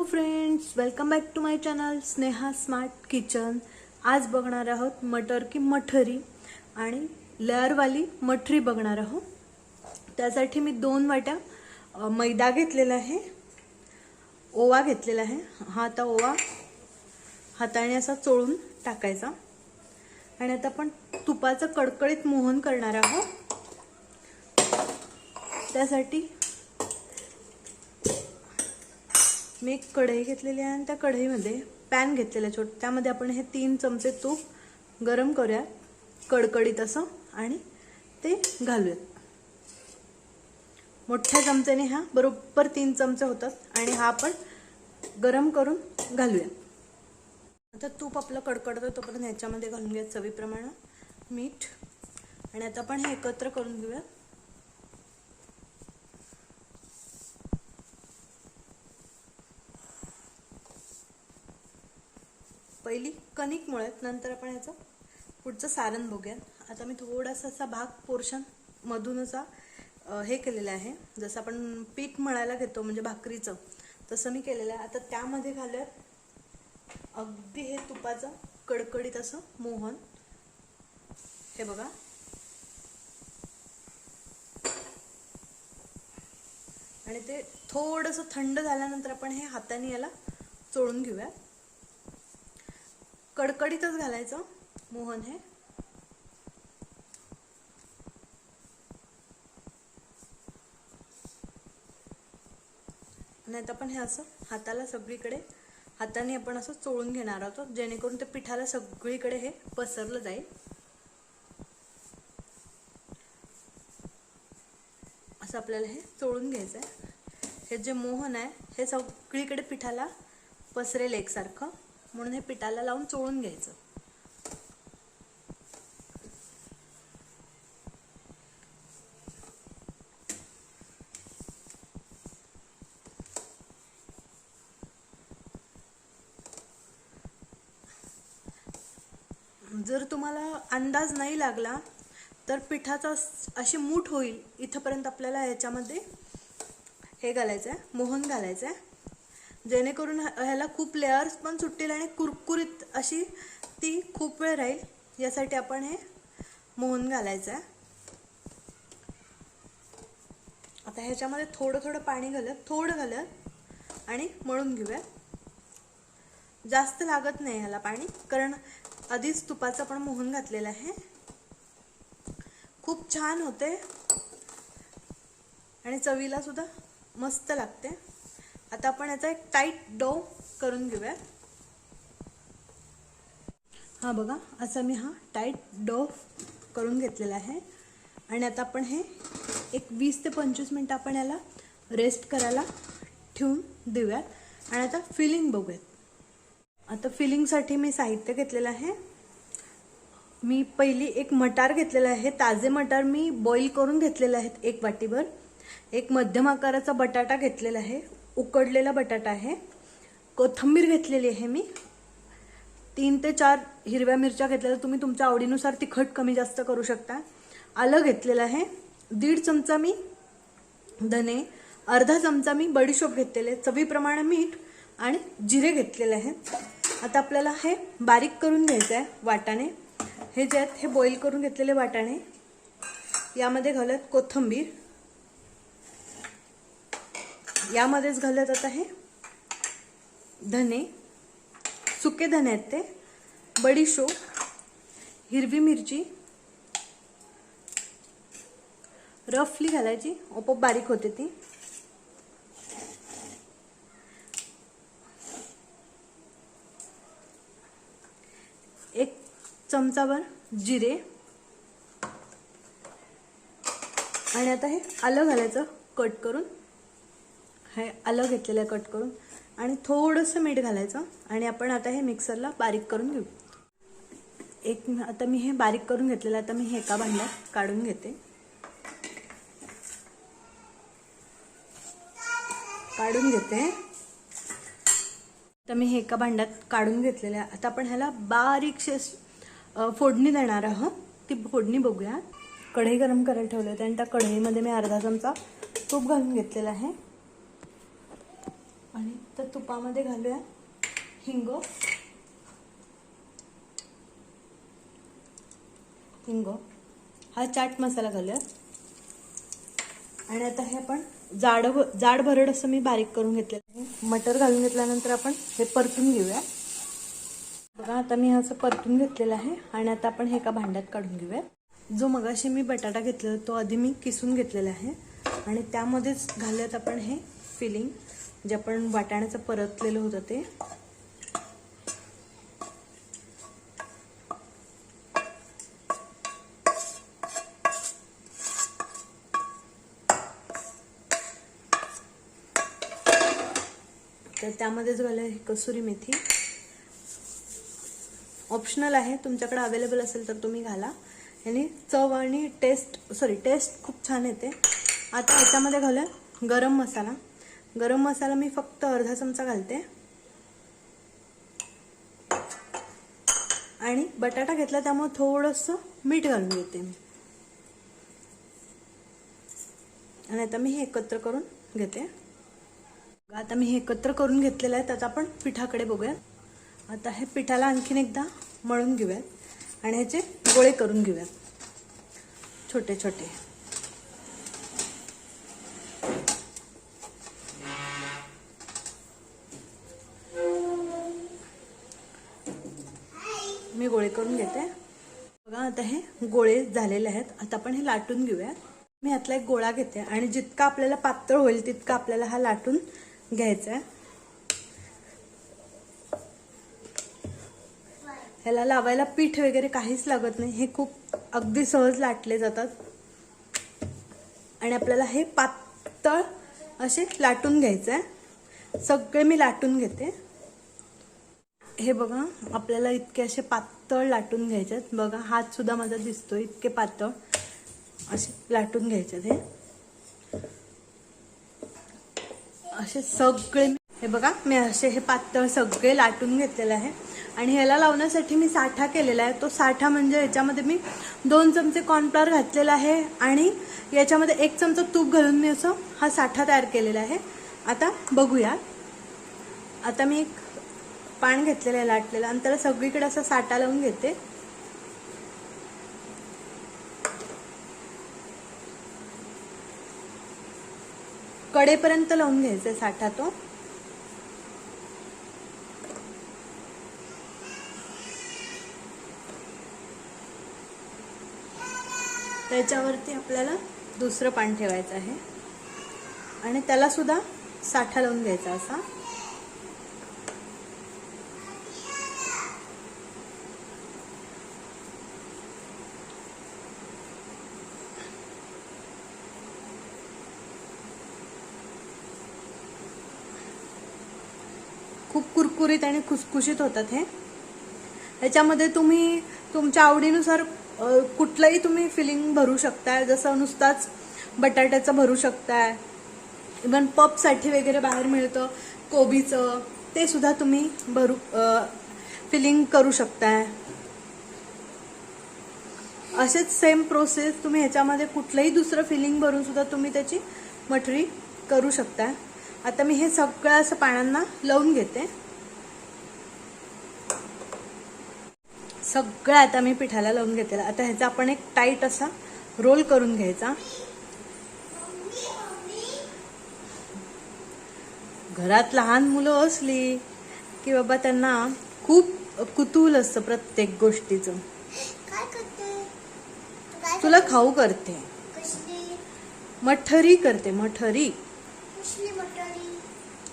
Hello friends welcome back to my channel Sneha smart kitchen आज बघणार आहोत मटर की मठरी आणि लेअरवाली मठरी बघणार आहोत. त्यासाठी मी दोन वाट्या मैदा घेतलेला आहे. ओवा घेतलेला आहे. हा आता ओवा हाताने असा चोळून टाकायचा. आणि आता आपण तुपाचं कडकडीत मोहन करणार आहोत. त्यासाठी मी एक कढई घेतलेली आहे आणि त्या कढईमध्ये पॅन घेतलेला आहे छोट त्यामध्ये आपण हे तीन चमचे तूप गरम करूया कडकडीत असं आणि ते घालूयात. मोठ्या चमच्याने ह्या बरोबर तीन चमचे होतात आणि हा आपण गरम करून घालूया आता तूप आपलं कडकडतं तोपर्यंत ह्याच्यामध्ये घालून घ्या चवीप्रमाणे मीठ. आणि आता आपण हे एकत्र करून घेऊयात पहिली कणिक नंतर आपण याचं पुढचं सारण बघूया. आता मी थोडासा असा भाग पोर्शन मधून असा हे केलेलं आहे. जसं आपण पीठ मळायला घेतो म्हणजे भाकरीचं तसं मी केलेलं आहे. आता त्यामध्ये घालूयात अगदी हे तुपाचं कडकडीत असं मोहन. हे बघा. आणि ते थोडंसं थंड झाल्यानंतर आपण हे हाताने याला चोळून घेऊया कडकडीतच घालायचं. मोहन हे. नाही तर आपण हे असं हाताला सगळीकडे हाताने आपण असं चोळून घेणार आहोत जेणेकरून ते पिठाला सगळीकडे हे पसरलं जाईल. असं आपल्याला हे चोळून घ्यायचं आहे हे जे मोहन आहे हे सगळीकडे पिठाला पसरेल एकसारखं. म्हणून हे पिठाला लावून चोळून घ्यायचं. जर तुम्हाला अंदाज नाही लागला तर पिठाचा अशी मूठ होईल इथंपर्यंत आपल्याला ह्याच्यामध्ये हे घालायचं आहे मोहन घालायचं आहे जेणेकरून ह्याला खूप लेअर्स पण सुटतील आणि कुरकुरीत अशी ती खूप वेळ राहील. यासाठी आपण हे मोहन घालायचं आहे आता ह्याच्यामध्ये थोडं थोडं पाणी घालत थोडं घालत आणि मळून घेऊया. जास्त लागत नाही ह्याला पाणी कारण आधीच तुपाचं पण मोहन घातलेलं आहे. खूप छान होते. आणि चवीला सुद्धा मस्त लागते. आता आपण याचा एक टाईट डो करून घेऊया. हा बघा असा मी हा टाईट डो करून घेतलेला आहे. आणि आता आपण हे एक वीस ते पंचवीस मिनटं आपण याला रेस्ट करायला ठेवून देऊयात. आणि आता फिलिंग बघूयात. आता फिलिंगसाठी मी साहित्य घेतलेलं आहे. मी पहिली एक मटार घेतलेला आहे. ताजे मटार मी बॉईल करून घेतलेले आहेत एक वाटीभर. एक मध्यम आकाराचा बटाटा घेतलेला आहे. उकडलेला बटाटा आहे. कोथिंबीर घेतलेली आहे मी. तीन ते चार हिरव्या मिरच्या घेतलेल्या तुम्ही तुमच्या आवडीनुसार तिखट कमी जास्त करू शकता. आलं घेतलेलं आहे. दीड चमचा मी धने अर्धा चमचा मी बडीशोप घेतलेले चवीप्रमाणे मीठ आणि जिरे घेतलेले आहे. आता आपल्याला हे बारीक करून घ्यायचं आहे वाटाणे. हे जे आहेत हे बॉईल करून घेतलेले वाटाणे. यामध्ये घालत कोथिंबीर. यामध्येच घालत जात आहे धने सुके धने आहेत ते. बडीशोप हिरवी मिरची रफली घालायची. ओपोप बारीक होते ती. एक चमचाभर जिरे. आणि आता हे आलं घालायचं कट करून. हे आलं घेतलेलं आहे कट करून. आणि थोडंसं मीठ घालायचं आणि आपण आता हे मिक्सरला बारीक करून घेऊ. एक आता मी हे बारीक करून घेतलेलं आता मी हे एका भांड्यात काढून घेते. काढून घेते. तर मी हे एका भांड्यात काढून घेतलेलं आहे. आता आपण ह्याला बारीकशे फोडणी देणार आहोत. ती फोडणी बघूया. कढई गरम करायला ठेवली होती आणि त्या कढईमध्ये मी अर्धा चमचा तूप घालून घेतलेला आहे. आणि तर तुपामध्ये घालूया हिंग. हिंग. हा चाट मसाला घालूया. आणि आता हे आपण जाड जाड भरड असं मी बारीक करून घेतलेलं आहे. मटर घालून घेतल्यानंतर आपण हे परतून घेऊया. बघा आता मी असं परतून घेतलेलं आहे. आणि आता आपण हे एका भांड्यात काढून घेऊया. जो मगाशी मी बटाटा घेतलेला तो आधी मी किसून घेतलेला आहे. आणि त्यामध्येच घालूयात आपण हे फिलिंग. जे आपण वाटाण्याचं परतलेलं होतं ते. तर त्यामध्येच घालूया आहे कसुरी मेथी. ऑप्शनल आहे तुमच्याकडे अवेलेबल असेल तर तुम्ही घाला. आणि चव आणि टेस्ट सॉरी टेस्ट खूप छान येते. आता याच्यामध्ये घालूया गरम मसाला. गरम मसाला मी फक्त अर्धा चमचा घालते. आणि बटाटा घेतला त्यामुळे थोडंसं मीठ घालून घेते मी. आणि आता मी हे एकत्र करून घेते. आता मी हे एकत्र करून घेतलेलं आहे त्याचा आपण पिठाकडे बघूया. आता हे पिठाला आणखीन एकदा मळून घेऊयात. आणि ह्याचे गोळे करून घेऊयात. छोटे छोटे. गोळे करून घेते. बघा आता हे गोळे झालेले आहेत. आता आपण हे लाटून घेऊयात. मी यातला एक गोळा घेते आणि जितका आपल्याला पातळ होईल तितका आपल्याला हा लाटून घ्यायचा आहे. ह्याला लावायला पीठ वगैरे काहीच लागत नाही. हे खूप अगदी सहज लाटले जातात. आणि आपल्याला हे पातळ असे लाटून घ्यायचं आहे सगळे मी लाटून घेते. हे बघा आपल्याला इतके असे पातळ लाटून घ्यायचे आहेत. बघा हात सुद्धा माझा दिसतोय इतके पातळ. असे लाटून घ्यायचे हे. असे सगळे हे बघा मी असे हे पातळ सगळे लाटून घेतलेले आहे. आणि ह्याला लावण्यासाठी मी साठा केलेला आहे. तो साठा म्हणजे याच्यामध्ये मी दोन चमचे कॉर्नफ्लॉवर घातलेला आहे आणि याच्यामध्ये एक चमचा तूप घालून मी असं हा साठा तयार केलेला आहे. आता बघूया आता मी एक पान घेतलेलं आहे लाटलेलं. आणि त्याला सगळीकडे असा साठा लावून घेते. कडेपर्यंत लावून घ्यायचा साठा तो. त्याच्यावरती आपल्याला दुसरं पान ठेवायचं आहे. आणि त्याला सुद्धा साठा लावून घ्यायचा असा. खूप कुरकुरीत आणि खुसखुशीत होतात हे. ह्याच्यामध्ये तुम्ही तुमच्या आवडीनुसार कुठलंही तुम्ही फिलिंग भरू शकताय. जसं नुसताच बटाट्याचं भरू शकताय. इवन पपसाठी वगैरे बाहेर मिळतं. कोबीचं ते सुद्धा तुम्ही भरू फिलिंग करू शकताय. असेच सेम प्रोसेस तुम्ही ह्याच्यामध्ये कुठलंही दुसरं फिलिंग भरून सुद्धा तुम्ही त्याची मठरी करू शकताय. आता मी हे सगळं असं पानांना लावून घेते. सगळं आता मी पिठाला लावून घेतलेलं. आता ह्याचा आपण एक टाईट असा रोल करून घ्यायचा. घरात लहान मुलं असली की बाबा त्यांना खूप कुतूहल असतं प्रत्येक गोष्टीचं. तुला खाऊ करते. मठरी करते मठरी.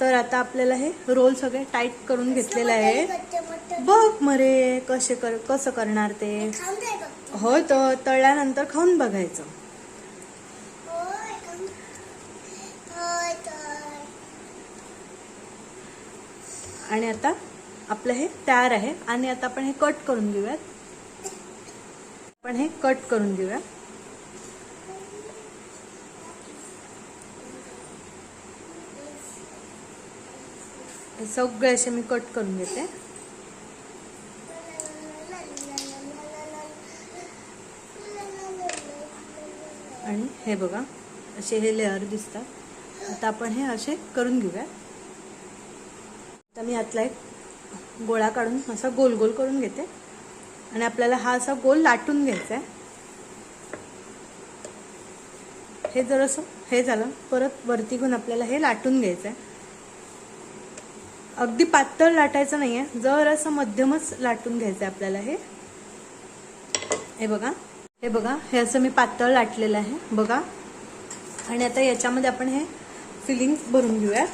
तर आता आपल्याला हे रोल सगळे टाईट करून घेतलेलं आहे बघ मरे कसे कर कसं करणार ते. होय तर तळल्यानंतर खाऊन बघायचं. आणि आता आपलं हे तयार आहे. आणि आता आपण हे कट करून घेऊयात. आपण हे कट करून घेऊया हे सगळे असे मी कट करून घेते. आणि हे बघा असे हे लेअर दिसतात. आता आपण हे असे करून घेऊया. आता मी आतला एक गोळा काढून असा गोल गोल करून घेते. आणि आपल्याला हा असा गोल लाटून घ्यायचा आहे. हे जरासं हे झालं परत वरती घेऊन आपल्याला हे लाटून घ्यायचं आहे. अगदी पातळ लाटायचं नाही आहे जर असं मध्यमच लाटून घ्यायचं आहे आपल्याला हे. हे बघा. हे बघा. हे असं मी पातळ लाटलेलं आहे. बघा. आणि आता याच्यामध्ये आपण हे फिलिंग भरून घेऊया.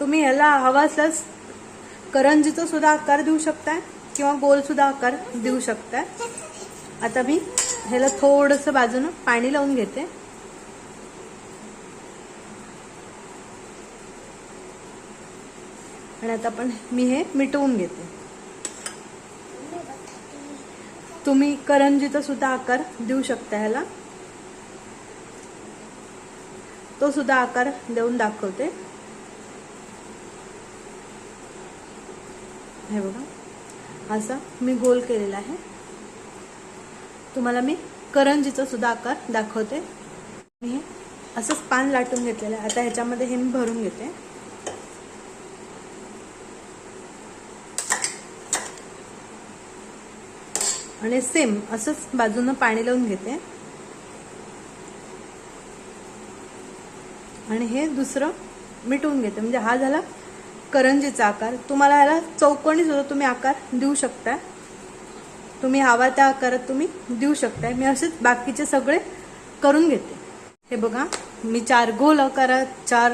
तुम्ही ह्याला हवा असल्यास करंजीचा सुद्धा आकार देऊ शकताय किंवा गोल सुद्धा आकार देऊ शकताय. आता मी ह्याला थोडंसं बाजूनं पाणी लावून घेते. आणि आता आपण मी हे मिटवून घेते. तुम्ही करंजीचा सुद्धा आकार देऊ शकता ह्याला. तो सुद्धा आकार देऊन दाखवते. हे बघा. असा मी गोल केलेला आहे. तुम्हाला मी करंजीचा सुद्धा आकार दाखवते. मी हे असंच पान लाटून घेतलेलं आहे. आता ह्याच्यामध्ये हे मी भरून घेते. आणि सेम असंच बाजूनं पाणी लावून घेते. आणि हे दुसरं मिटवून घेते. म्हणजे हा झाला करंजीचा आकार. तुम्हाला ह्याला चौकोनी सुद्धा तुम्ही आकार देऊ शकता. तुम्ही हवा त्या आकारात तुम्ही देऊ शकताय. मी असेच बाकीचे सगळे करून घेते. हे बघा मी चार गोल आकारात चार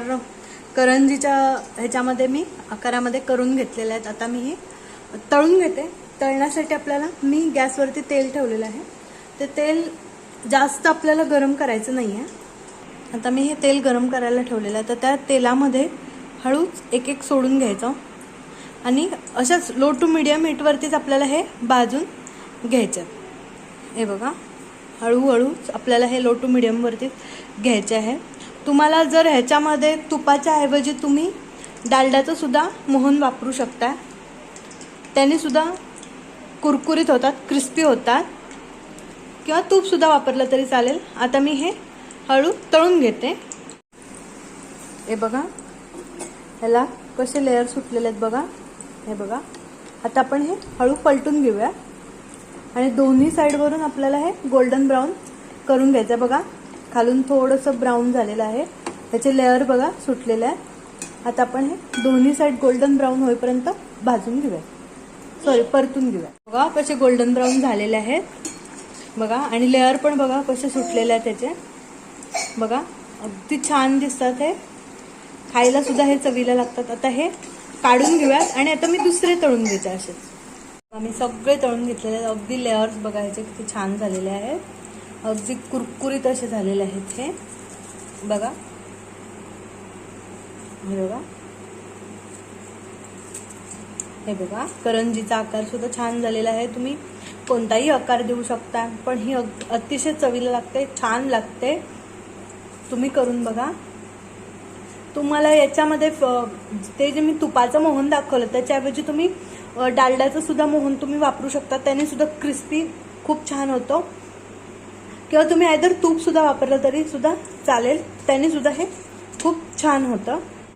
करंजीच्या ह्याच्यामध्ये मी आकारामध्ये करून घेतलेले आहेत. आता मी हे तळून घेते. तळण्यासाठी आपल्याला मी गॅसवरती तेल ठेवलेलं आहे. ते तेल जास्त आपल्याला गरम करायचं नाही आहे आता मी हे तेल गरम करायला ठेवलेलं आहे. तर त्या तेलामध्ये हळूच एक एक सोडून घ्यायचं. आणि अशाच लो टू मिडियम हीटवरतीच आपल्याला हे भाजून घ्यायचं. हे बघा हळूहळूच आपल्याला हे लो टू मिडियमवरती घ्यायचे आहे. तुम्हाला जर ह्याच्यामध्ये तुपाच्या ऐवजी तुम्ही डालड्याचंसुद्धा मोहन वापरू शकता त्यानेसुद्धा कुरकुरीत होतात क्रिस्पी होतात. किंवा तूपसुद्धा वापरलं तरी चालेल. आता मी हे हळू तळून घेते. हे बघा. ह्याला कसे लेअर सुटलेले आहेत बघा. हे बघा. आता आपण हे हळू पलटून घेऊया. आणि दोन्ही साईडवरून आपल्याला हे गोल्डन ब्राऊन करून घ्यायचं बघा. खालून थोडंसं ब्राऊन झालेलं आहे. त्याचे लेअर बघा सुटलेले आहे आता आपण हे दोन्ही साईड गोल्डन ब्राऊन होईपर्यंत भाजून घेऊया. सॉरी परतून घेऊया. बघा कसे गोल्डन ब्राऊन झालेले आहेत. बघा आणि लेअर पण बघा कसे सुटलेले आहेत त्याचे. बघा अगदी छान दिसतात हे. खायला सुद्धा हे चवीला लागतात. आता हे काढून घेऊयात आणि आता मी दुसरे तळून घेते असेच आम्ही सगळे तळून घेतलेले आहेत. अगदी लेअर्स बघायचे किती छान झालेले आहेत. अगदी कुरकुरीत असे झालेले आहेत हे. बघा. हे बघा. हे बघा करंजीचा आकार सुद्धा छान झालेला आहे. तुम्ही कोणताही आकार देऊ शकता पण ही अग- अतिशय चवीला लागते छान लागते. तुम्ही करून बघा. तुम्हाला याच्यामध्ये फ- ते जे मी तुपाचं मोहन दाखवलं त्याच्याऐवजी तुम्ही डालड्याचं सुद्धा मोहन तुम्ही वापरू शकता. त्याने सुद्धा क्रिस्पी खूप छान होतो. किंवा तुम्ही आयदर तूप सुद्धा वापरलं तरी सुद्धा चालेल. त्याने सुद्धा हे खूप छान होतं.